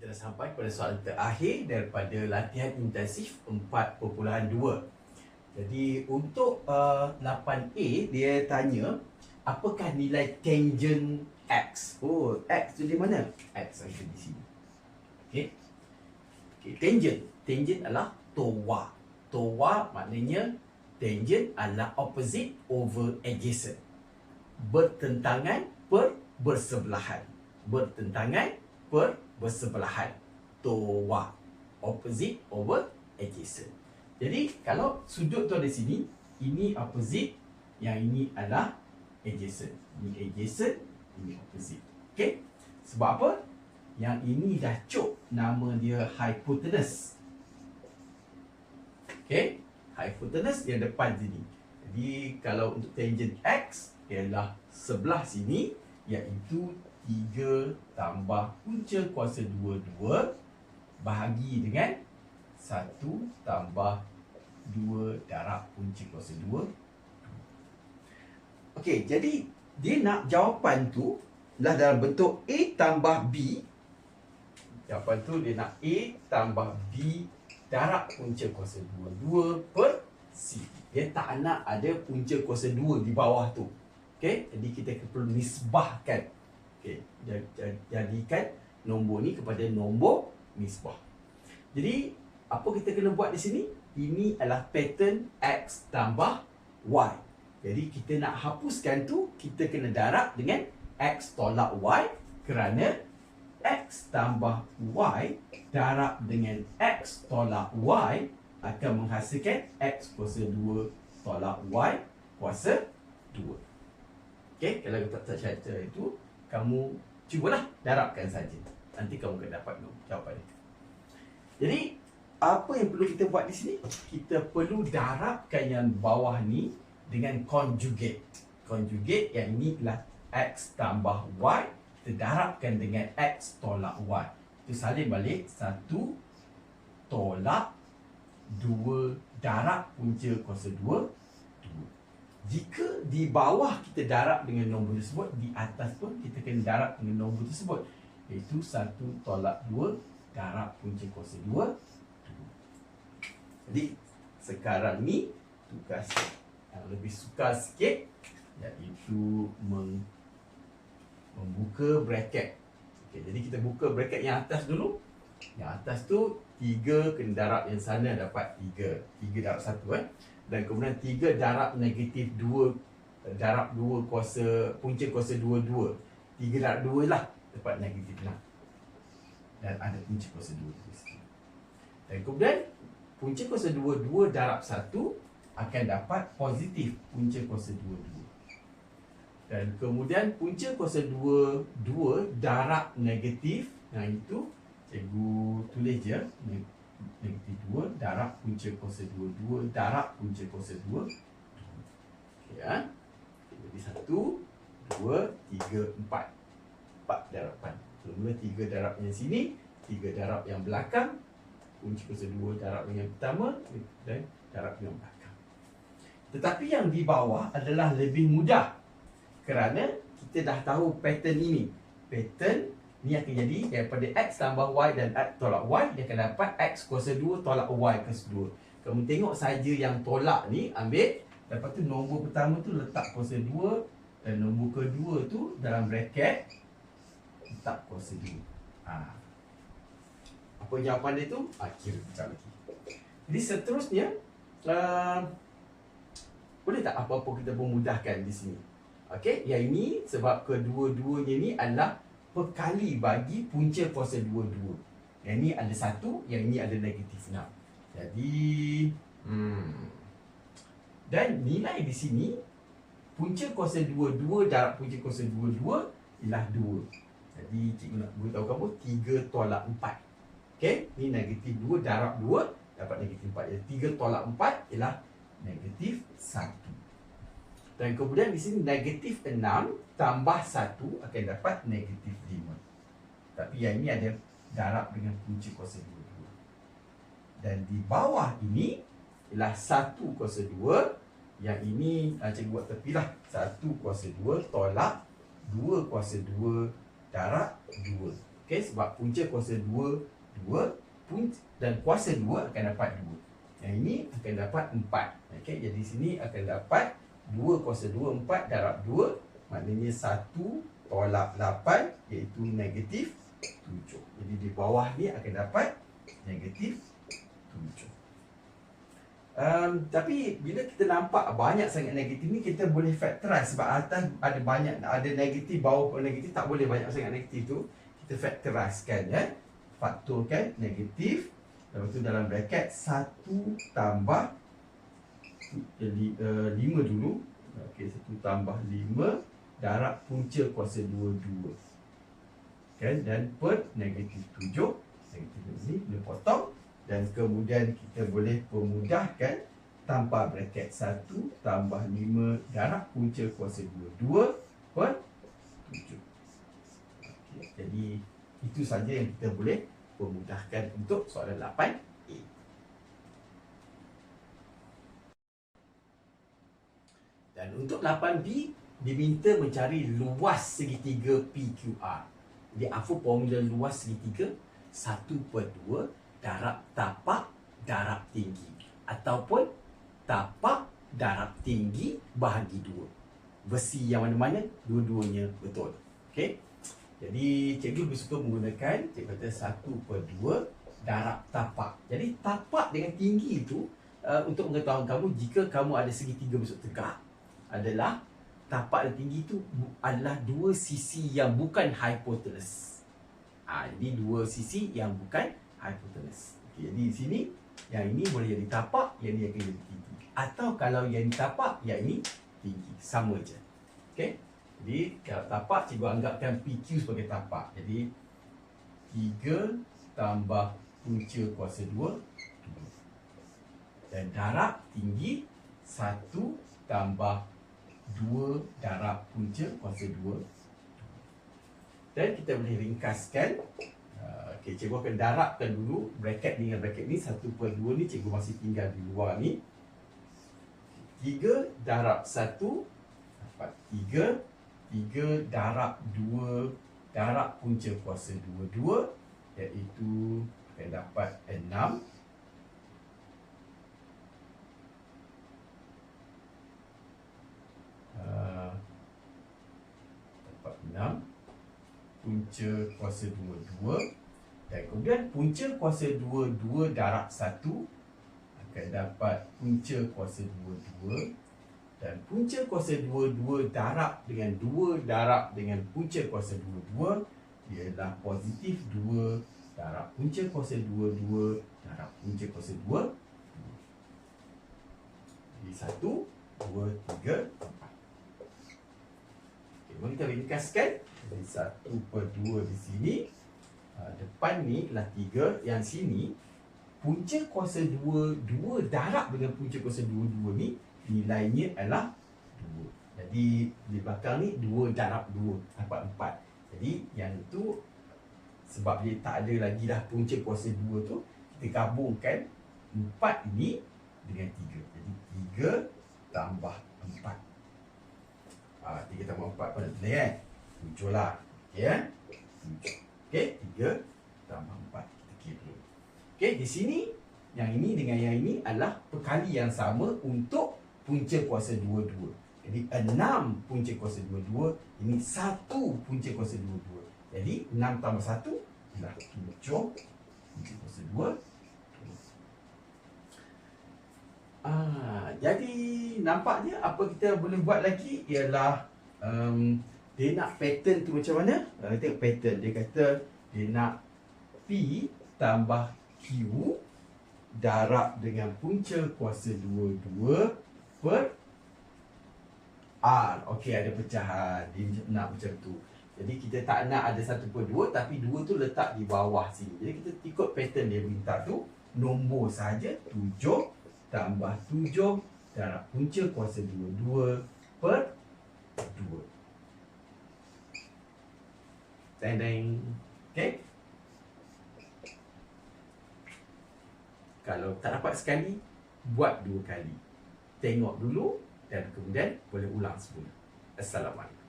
Kita dah sampai pada soalan terakhir daripada latihan intensif 4.2. Jadi untuk uh, 8A dia tanya apakah nilai tangent X? Oh, X tu di mana? X ada di sini. Okey. Okey, tangent. Tangent adalah towa. Towa maknanya tangent adalah opposite over adjacent. Bertentangan per bersebelahan. Bertentangan per bersebelahan. Towa. Opposite over adjacent. Jadi kalau sudut tu ada sini, ini opposite, yang ini adalah adjacent. Ini adjacent, ini opposite. Okey? Sebab apa? Yang ini dah cuk nama dia hypotenuse. Okey? Hypotenuse yang depan sini. Jadi kalau untuk tangent X ialah sebelah sini iaitu 3 tambah punca kuasa 2 2 bahagi dengan 1 tambah 2 darab punca kuasa 2 Okey, jadi dia nak jawapan tu lah dalam bentuk A tambah B. Jawapan tu dia nak A tambah B darab punca kuasa 2 2 per C. Dia tak nak ada punca kuasa 2 di bawah tu. Okey, jadi kita perlu nisbahkan Okey, jadikan nombor ni kepada nombor nisbah Jadi, apa kita kena buat di sini? Ini adalah pattern X tambah Y. Jadi kita nak hapuskan tu Kita kena darab dengan X tolak Y Kerana X tambah Y Darab dengan X tolak Y Akan menghasilkan X kuasa 2 tolak Y kuasa 2 Okay, kalau kita tak caca itu Kamu cubalah darabkan saja. Nanti kamu akan dapat jawapan itu Jadi apa yang perlu kita buat di sini? Kita perlu darabkan yang bawah ni dengan conjugate. Conjugate yang ini adalah X tambah Y. Kita darabkan dengan X tolak Y. Itu salin balik. Satu tolak dua darab punca kuasa. Dua. Jika di bawah kita darab dengan nombor tersebut, di atas pun kita kena darab dengan nombor tersebut. Iaitu satu tolak dua darab punca kuasa dua. dua. Jadi sekarang ni tugas yang lebih suka sikit iaitu mem membuka bracket. Okay, jadi kita buka bracket yang atas dulu. Yang atas tu 3 kena darab yang sana dapat 3. 3 darab 1 eh. Dan kemudian 3 darab negatif 2 darab 2 kuasa punca kuasa 2 2. 3 darab 2 lah dapat negatif 6. Dan ada punca kuasa 2 di sini. Dan kemudian punca kuasa 2 2 darab 1 akan dapat positif punca kuasa 2 2. Dan kemudian punca kuasa 2 2 darab negatif yang itu cikgu tulis je negatif 2 darab punca kuasa 2 2 darab punca kuasa 2 okey ya. Jadi 1 2 3 4 4 darapan Semula 3 darab yang sini 3 darab yang belakang punca kuasa 2 darab yang pertama dan darab yang belakang. Tetapi yang di bawah adalah lebih mudah Kerana kita dah tahu pattern ini. Pattern ni akan jadi daripada X tambah Y dan X tolak Y Dia akan dapat X kuasa 2 tolak Y kuasa 2 Kamu tengok saja yang tolak ni ambil Lepas tu nombor pertama tu letak kuasa 2 Dan nombor kedua tu dalam bracket Letak kuasa 2 ha. Apa jawapan dia tu? Akhir kejap lagi Jadi seterusnya uh, boleh tak apa-apa kita pemudahkan di sini? Okey, yang ini sebab kedua-duanya ni adalah perkali bagi punca kuasa dua-dua. Yang ini ada satu, yang ini ada negatif enam. Jadi, hmm. Dan nilai di sini, punca kuasa dua-dua darab punca kuasa dua-dua ialah dua. Jadi, cikgu nak beritahu kamu, tiga tolak empat. Okey, ini negatif dua darab dua, dapat negatif empat. Jadi, tiga tolak empat ialah negatif 1. Dan kemudian di sini negatif 6 tambah 1 akan dapat negatif 5. Tapi yang ini ada darab dengan punca kuasa 2. Dan di bawah ini ialah 1 kuasa 2. Yang ini uh, cikgu buat tepi lah. 1 kuasa 2 tolak 2 kuasa 2 darab 2. Okey, sebab punca kuasa 2 2 punca dan kuasa 2 akan dapat 2. Yang ini akan dapat 4. Okey, jadi sini akan dapat 2 kuasa 2 4 darab 2 maknanya 1 tolak 8 iaitu negatif 7. Jadi di bawah ni akan dapat negatif 7. Um, tapi bila kita nampak banyak sangat negatif ni kita boleh factorize sebab atas ada banyak ada negatif bawah pun negatif tak boleh banyak sangat negatif tu kita factorize kan ya faktorkan negatif lepas tu dalam bracket 1 tambah 5 uh, dulu. Okey 1 tambah 5 darab punca kuasa 2 2 kan? Dan per negatif 7 negatif ni boleh potong. Dan kemudian kita boleh pemudahkan tanpa bracket 1 tambah 5 darab punca kuasa 2 2 per 7 okay. jadi itu saja yang kita boleh pemudahkan untuk soalan 8 dan untuk 8B diminta mencari luas segitiga PQR jadi apa formula luas segitiga 1 per 2 darab tapak darab tinggi ataupun tapak darab tinggi bahagi dua. Versi yang mana-mana dua-duanya betul. Okey. Jadi cikgu lebih suka menggunakan cikgu kata satu per dua darab tapak. Jadi tapak dengan tinggi itu uh, untuk mengetahui kamu jika kamu ada segitiga besar tegak adalah tapak dan tinggi itu adalah dua sisi yang bukan hypotenuse. Ha, jadi dua sisi yang bukan hypotenuse. Okay, jadi di sini yang ini boleh jadi tapak, yang ini akan jadi tinggi. Atau kalau yang ini tapak, yang ini tinggi. Sama je. Okey. Jadi kalau tapak cikgu anggapkan PQ sebagai tapak. Jadi 3 tambah punca kuasa 2 dan darab tinggi 1 tambah 2 darab punca kuasa 2 dan kita boleh ringkaskan Okey, cikgu akan darabkan dulu bracket ni. Dengan bracket ni 1 per 2 ni cikgu masih tinggal di luar ni. 3 darab 1 dapat 3 3 darab 2 darab punca kuasa 2 2 iaitu akan dapat 6 uh, dapat 6 punca kuasa 2 2 dan kemudian punca kuasa 2 2 darab 1 akan dapat punca kuasa 2 2 dan punca kuasa 2 2 darab dengan 2 darab dengan punca kuasa 2 2 ialah positif 2 darab punca kuasa 2 2 darab punca kuasa 2 jadi 1 2 3 4 Okay, mari kita ringkaskan jadi 1 per 2 di sini. Ah, depan ni lah tiga. Yang sini punca kuasa dua dua darab dengan punca kuasa dua dua ni nilainya adalah dua. Jadi di belakang ni dua darab dua dapat empat. Jadi yang itu sebab dia tak ada lagi dah punca kuasa dua tu kita gabungkan empat ini dengan tiga. Jadi tiga tambah empat. Ah, tiga tambah empat pada tulis kan tujuh lah okay, ya tujuh Okey, 3 tambah 4. Kita kira dulu. Okey, di sini yang ini dengan yang ini adalah perkali yang sama untuk punca kuasa 2 2. Jadi 6 punca kuasa 2 2, ini 1 punca kuasa 2 2. Jadi 6 tambah 1 adalah 7 punca kuasa 2. Ah, jadi nampaknya apa kita boleh buat lagi ialah um, dia nak pattern tu macam mana? Uh, tengok pattern. Dia kata dia nak P tambah Q darab dengan punca kuasa 22 per R. Okey, ada pecahan. Dia nak macam tu. Jadi kita tak nak ada satu per dua, tapi dua tu letak di bawah sini. Jadi kita ikut pattern dia minta tu. Nombor saja tujuh tambah tujuh darab punca kuasa dua dua per dua. Deng deng. Okay. Kalau tak dapat sekali, buat dua kali. Tengok dulu dan kemudian boleh ulang semula. Assalamualaikum.